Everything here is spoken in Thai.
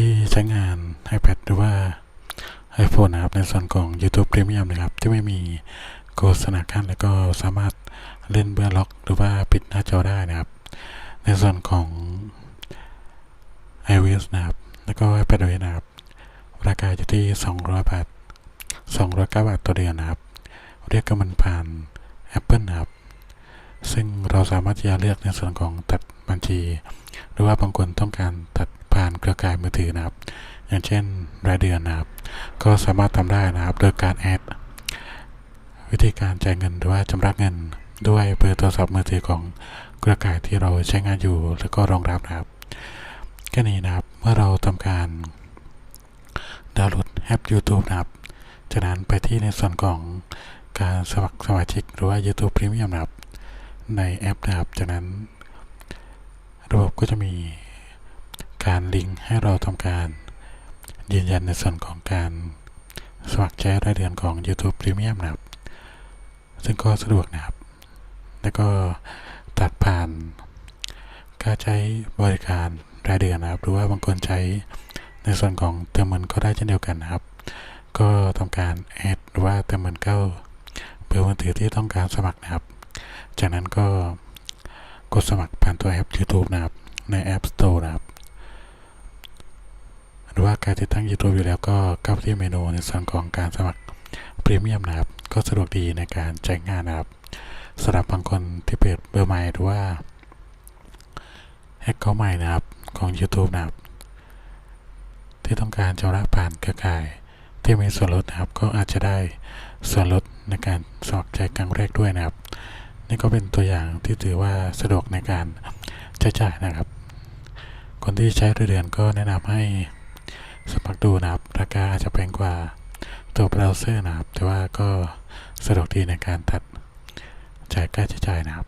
ที่ใช้งาน iPad หรือว่า iPhone นะครับ ในส่วนของ YouTube Premium นะครับ ที่ไม่มีโฆษณาขั้นแล้วก็สามารถเล่นเบื้องล็อก หรือว่าปิดหน้าจอได้นะครับ ในส่วนของ iOS นะครับ แล้วก็ iPadOS นะครับ ราคาอยู่ที่ 200 บาท 209 บาทต่อเดือนนะครับ เรียกกันมันผ่าน Apple นะครับ ซึ่งเราสามารถจะเลือกในส่วนของตัดบัญชี หรือว่าบางคนต้องการตัด ผ่านเครือข่ายมือถือนะครับ อย่างเช่นรายเดือนนะครับ ก็สามารถทำได้นะครับ โดยการแอดวิธีการจ่ายเงินหรือว่าชำระเงินด้วยเบอร์โทรศัพท์มือถือของเครือข่ายที่เราใช้งานอยู่ แล้วก็รองรับนะครับแค่นี้นะครับ เมื่อเราทำการดาวน์โหลดแอป YouTube นะครับ จากนั้นไปที่ในส่วนของการสมัครสมาชิกหรือว่า YouTube Premium นะครับ ในแอปนะครับ จากนั้น ระบบก็จะมี การลิงก์ให้เราทำการยืนยันในส่วนของการสมัครใช้รายเดือนของ YouTube Premium นะครับ ซึ่งก็สะดวกนะครับ แล้วก็ตัดผ่านค่าใช้บริการรายเดือนนะครับ หรือว่าบางคนใช้ในส่วนของเติมเงินก็ได้เช่นเดียวกันนะครับ ก็ทำการแอดหรือว่าเติมเงินเข้าเบอร์มือถือที่ต้องการสมัครนะครับ จากนั้นก็กดสมัครผ่านตัวแอป YouTube นะครับ ใน App Store นะครับ ว่าการติดตั้ง YouTube อยู่แล้วก็เข้าที่เมนูในส่วนของการสมัครพรีเมียมนะครับ ก็สะดวกดีในการใช้งานนะครับสำหรับบางคนที่เปิดเบอร์ใหม่หรือว่าแอคเคาท์ใหม่นะครับของ YouTube นะครับ ที่ต้องการชำระผ่านเครือข่ายที่มีส่วนลดนะครับ ก็อาจจะได้ส่วนลดในการสมัครใจครั้งแรกด้วยนะครับ นี่ก็เป็นตัวอย่างที่ถือว่าสะดวกในการใช้จ่ายนะครับ คนที่ใช้รายเดือนก็แนะนำให้ สมัครดูนะครับ ราคาอาจจะแพงกว่าตัวเบราว์เซอร์นะครับ แต่ว่าก็สะดวกดีในการตัดจ่ายค่าใช้จ่ายนะครับ